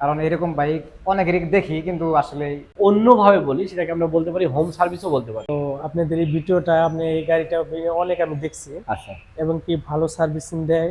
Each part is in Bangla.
কারণ এরকম বাইক অনেকেরই দেখি কিন্তু আসলে অন্যভাবে বলি সেটাকে আমরা বলতে পারি হোম সার্ভিসও বলতে পারি। তো আপনাদের এই ভিডিওটা আপনি এই গাড়িটা অনেক আমি দেখছি আচ্ছা। এবং কি ভালো সার্ভিসিং দেয়।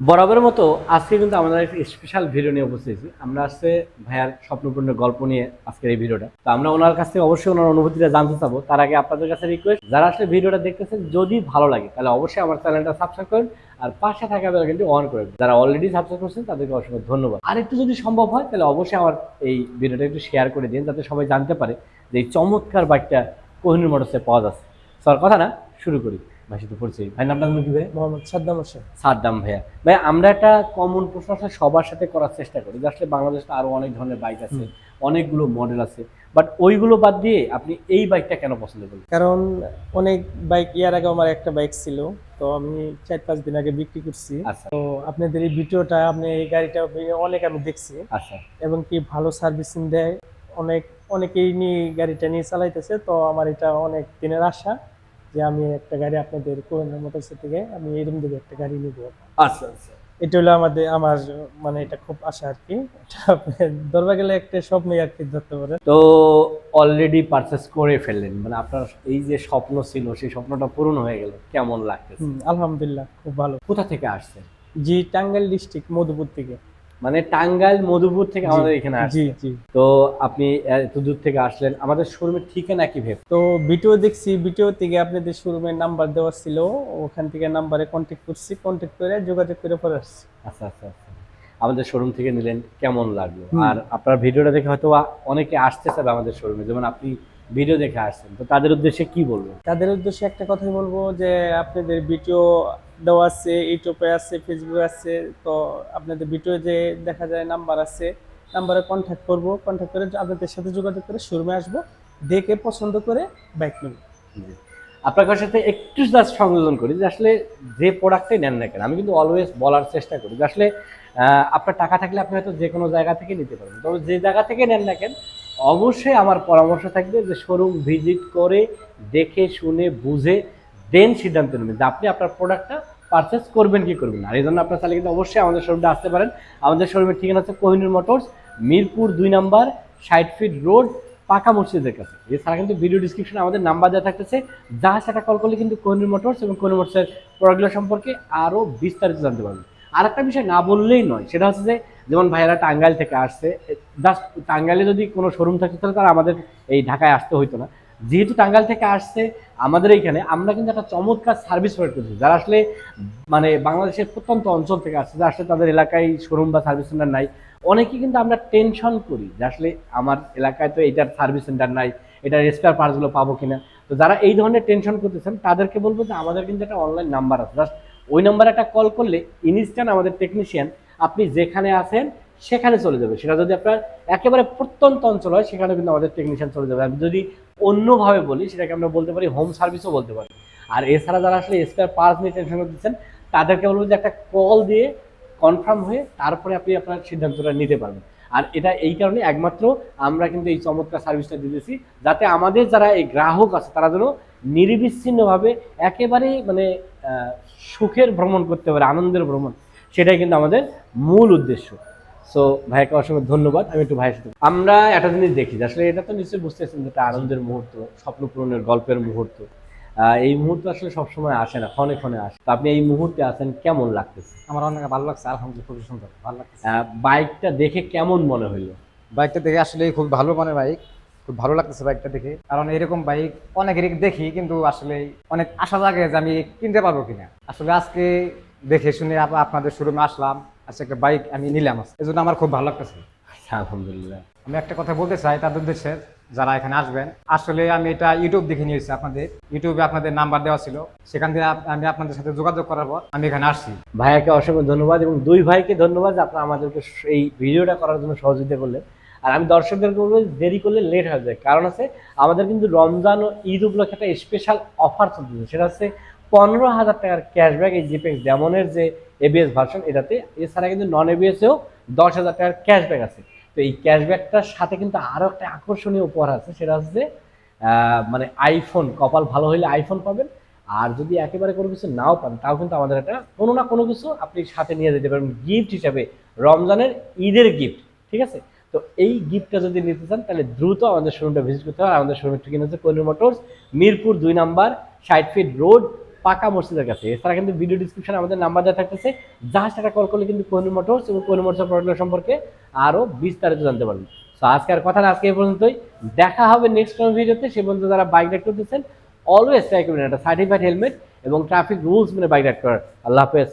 বরাবরের মতো আজকে কিন্তু আমাদের একটা স্পেশাল ভিডিও নিয়ে উপস্থিত আমরা আসছে ভাইয়ার স্বপ্নপূর্ণের গল্প নিয়ে আজকের এই ভিডিওটা তো আমরা ওনার কাছ থেকে অবশ্যই ওনার অনুভূতিটা জানতে চাবো। তার আগে আপনাদের কাছে রিকোয়েস্ট যারা আসলে ভিডিওটা দেখতেছেন, যদি ভালো লাগে, তাহলে অবশ্যই আমার চ্যানেলটা সাবস্ক্রাইব করেন আর পাশে থাকা বেল কিন্তু অন করে যারা অলরেডি সাবস্ক্রাইব করছেন, তাদেরকে অসংখ্য ধন্যবাদ। আর একটু যদি সম্ভব হয়, তাহলে অবশ্যই আমার এই ভিডিওটা একটু শেয়ার করে দিন, যাতে সবাই জানতে পারে যে এই চমৎকার বাইকটা কোহিনুর মোটরসে পাওয়া যাচ্ছে। স্যার কথা না, শুরু করি। ভাই সাথে পরিচয় ভাই নামটা কি ভাই মোহাম্মদ সাদ্দাম হোসেন। সাদ্দাম ভাইয়া। ভাই আমরা একটা কমন প্রশ্ন আসলে সবার সাথে করার চেষ্টা করি। আসলে বাংলাদেশে আরও অনেক ধরনের বাইক আছে অনেকগুলো মডেল আছে। বাট ওইগুলো বাদ দিয়ে আপনি এই বাইকটা কেন পছন্দ করলেন কারণ অনেক বাইক ইয়ার আগে আমার একটা বাইক ছিল তো আমি চার পাঁচ দিন আগে বিক্রি করছি। আচ্ছা। তো আপনাদের এই ভিডিওটা আপনি এই গাড়িটা অনেক আমি দেখছি। আচ্ছা। এবং কি ভালো সার্ভিসিং দেয়। অনেক অনেকেই নিয়ে গাড়িটা নিয়ে চালাইতেছে তো আমার এটা অনেক দিনের আশা। যে আমি একটা গাড়ি আপনাদের কোহিনুর মোটরস থেকে আমি এরকম দিকে একটা গাড়ি নিব। আচ্ছা আচ্ছা। এটা হলো আমাদের আমার মানে এটা খুব আশা আর কি। ধরবা গেলে একটা স্বপ্নই আর কি ধরতে পারে। তো অলরেডি পারচেস করে ফেললেন মানে আপনার এই যে স্বপ্ন ছিল সেই স্বপ্নটা পূরণ হয়ে গেল কেমন লাগতেছে? আলহামদুলিল্লাহ খুব ভালো। কোথা থেকে আসছেন? জি টাঙ্গাইল ডিস্ট্রিক্ট মধুপুর থেকে। মানে টাঙ্গাইল মধুপুর থেকে আমাদের এখানে জি জি। তো আপনি এত দূর থেকে আসলেন। আমাদের শোরুমের ঠিকানা কি ভেব তো ভিডিও দেখছি ভিডিও থেকে আপনাদের শোরুমের নাম্বার দেওয়া ছিল। ওখান থেকে নাম্বারে কন্ট্যাক্ট করছি। কন্ট্যাক্ট করে যোগাযোগ করে পরে আসছি। আচ্ছা আচ্ছা আচ্ছা। আমাদের শোরুম থেকে নিলেন কেমন লাগল? আর আপনার ভিডিওটা দেখে হয়তো অনেকে আসতে চাবে আমাদের শোরুমে। যেমন আপনি ভিডিও দেখে আসছেন। তো তাদের উদ্দেশ্যে কি বলব তাদের উদ্দেশ্যে একটা কথাই বলব যে আপনাদের ভিডিও দেওয়া আছে ইউটিউবে আছে ফেসবুকে আছে, তো আপনাদের ভিডিও যে দেখা যায় নাম্বার আছে নাম্বারে কন্ট্যাক্ট করব কন্ট্যাক্ট করে আপনাদের সাথে যোগাযোগ করে শোরুমে আসব, দেখে পছন্দ করে বাইক নেব। আপনার সাথে একটু জাস্ট সংযোজন করি, যে আসলে যে প্রোডাক্টটাই নেন না কেন, আমি কিন্তু অলওয়েজ বলার চেষ্টা করি যে আসলে আপনার টাকা থাকলে আপনি হয়তো যে কোনো জায়গা থেকে নিতে পারবেন। তবে যে জায়গা থেকে নেন না কেন, অবশ্যই আমার পরামর্শ থাকবে যে শোরুম ভিজিট করে দেখে, শুনে, বুঝে দেন সিদ্ধান্ত নেবেন যে আপনি আপনার প্রোডাক্টটা পারচেস করবেন, কি করবেন আর এই জন্য আপনার তাহলে কিন্তু অবশ্যই আমাদের শোরুমটা আসতে পারেন। আমাদের শোরুমের ঠিকানা হচ্ছে কোহিনুর মোটরস, মিরপুর দুই নাম্বার, ষাট ফিট রোড, পাকা মসজিদের কাছে। এছাড়া কিন্তু ভিডিও ডিসক্রিপশনে আমাদের নাম্বার দেওয়া থাকতেছে। যা সেটা কল করলে কিন্তু কোহিনুর মোটরস এবং কোহিনুর মোটরসের প্রোডাক্টগুলো সম্পর্কে আরও বিস্তারিত জানতে পারবেন। আর একটা বিষয় না বললেই নয়, সেটা হচ্ছে যে, যেমন ভাইয়েরা টাঙ্গাইল থেকে আসছে জাস্ট টাঙ্গাইলে যদি কোনো শোরুম থাকতো তাহলে তারা আমাদের এই ঢাকায় আসতে হইতো না। যেহেতু টাঙ্গাইল থেকে আসছে আমাদের এইখানে, আমরা কিন্তু একটা চমৎকার সার্ভিস প্রোভাইড করছি। যারা আসলে মানে বাংলাদেশের প্রত্যন্ত অঞ্চল থেকে আসছে, যারা আসলে তাদের এলাকায় শোরুম বা সার্ভিস সেন্টার নাই, অনেকেই কিন্তু আমরা টেনশন করি যে আসলে আমার এলাকায় তো এইটার সার্ভিস সেন্টার নাই, এটার স্পেয়ার পার্টসগুলো পাবো কিনা। তো যারা এই ধরনের টেনশন করতেছেন, তাদেরকে বলব যে আমাদের কিন্তু একটা অনলাইন নাম্বার আছে। জাস্ট ওই নাম্বারে একটা কল করলে ইনস্ট্যান্ট আমাদের টেকনিশিয়ান আপনি যেখানে আছেন সেখানে চলে যাবে। সেটা যদি আপনার একেবারে প্রত্যন্ত অঞ্চল হয়, সেখানে কিন্তু আমাদের টেকনিশিয়ান চলে যাবে। আমি যদি অন্যভাবে বলি, সেটাকে আমরা বলতে পারি হোম সার্ভিসও বলতে পারি। আর এছাড়া যারা আসলে স্পেয়ার পার্টস নিয়ে টেনশন করতেছেন, তাদেরকে বলব যে একটা কল দিয়ে কনফার্ম হয়ে তারপরে আপনি আপনার সিদ্ধান্তটা নিতে পারবেন। আর এটা এই কারণে একমাত্র আমরা কিন্তু এই চমৎকার সার্ভিসটা দিতেছি, যাতে আমাদের যারা এই গ্রাহক আছে, তারা যেন নির্বিচ্ছিন্নভাবে একেবারেই মানে সুখের ভ্রমণ করতে পারে, আনন্দের ভ্রমণ। সেটাই কিন্তু আমাদের মূল উদ্দেশ্য। সো ভাইকে অসংখ্য ধন্যবাদ। আমি একটু ভাইয়ের সাথে আমরা একটা জিনিস দেখি আসলে এটা তো নিশ্চয়ই বুঝতেছেন যে একটা আনন্দের মুহূর্ত স্বপ্ন পূরণের গল্পের মুহূর্ত। এই মুহূর্ত আসলে সবসময় আসে না ক্ষণে ক্ষণে আসে। তো আপনি এই মুহূর্তে আছেন কেমন লাগতেছে? আমার অনেক ভালো লাগছে আলহামদুলিল্লাহ খুবই সুন্দর ভালো লাগছে। বাইকটা দেখে কেমন মনে হইল? বাইকটা দেখে আসলে খুব ভালো মানে বাইক খুব ভালো লাগতেছে বাইকটা দেখে। কারণ এরকম বাইক অনেকেরই দেখি কিন্তু আসলে অনেক আশা জাগে যে আমি কিনতে পারব কিনা। আসলে আজকে দেখে শুনে আপ- আপনাদের শোরুমে আসলাম আজকে একটা বাইক আমি নিলাম। এই জন্য আমার খুব ভালো লাগতেছে। আচ্ছা, আলহামদুলিল্লাহ। আমি একটা কথা বলতে চাই তাদের উদ্দেশ্যে যারা এখানে আসবেন। আসলে আমি এটা ইউটিউব দেখে নিয়েছি আপনাদের। ইউটিউবে আপনাদের নাম্বার দেওয়া ছিল। সেখান থেকে আমি আপনাদের সাথে যোগাযোগ করার পর আমি এখানে আসছি। ভাইয়াকে অসংখ্য ধন্যবাদ এবং দুই ভাইকে ধন্যবাদ আপনারা আমাদেরকে এই ভিডিওটা করার জন্য সহযোগিতা করলেন। আর আমি দর্শকদেরকে বলব দেরি করলে লেট হয়ে যায়। কারণ আছে আমাদের কিন্তু রমজান ও ঈদ উপলক্ষে একটা স্পেশাল অফার চলতেছে। সেটা হচ্ছে পনেরো হাজার টাকার ক্যাশব্যাক এই জিপেক্স ডেমনের যে এবিএস ভার্সন এটাতে। এছাড়া কিন্তু নন এবিএসেও দশ হাজার টাকার ক্যাশব্যাক আছে। তো এই ক্যাশব্যাকটার সাথে কিন্তু আরও একটা আকর্ষণীয় উপহার আছে, সেটা হচ্ছে মানে আইফোন কপাল ভালো হলে আইফোন পাবেন, আর যদি একেবারে কোনো কিছু নাও পান, তাও কিন্তু আমাদের একটা কোনো না কোনো কিছু আপনি সাথে নিয়ে যেতে পারেন গিফট হিসাবে, রমজানের ঈদের গিফট ঠিক আছে? তো এই গিফটটা যদি নিতে চান, তাহলে দ্রুত আমাদের শোরুমটা ভিজিট করতে হবে। আমাদের শোরুমের ঠিকানা হচ্ছে কলির মোটরস মিরপুর দুই নাম্বার, ষাট ফিট রোড পাকা মসজিদের কাছে। এছাড়া কিন্তু ভিডিও ডিসক্রিপশনে আমাদের নাম্বার দেওয়া থাকতেছে। জাহাজ টাকা কল করলে কিন্তু কোহিনুর মোটরস এবং কোহিনুর মোটরসের প্রোডাক্ট সম্পর্কে আরও বিস্তারিত জানতে পারবেন। তো আজকে আর কথা আজকে এই পর্যন্তই। দেখা হবে নেক্সট কোনো ভিডিওতে সে পর্যন্ত যারা বাইক রাইড করতেছেন অলওয়েজ ট্রাই করবেন। একটা সার্টিফাইড হেলমেট এবং ট্রাফিক রুলস মেনে বাইক রাইড করার। আল্লাহ হাফেজ।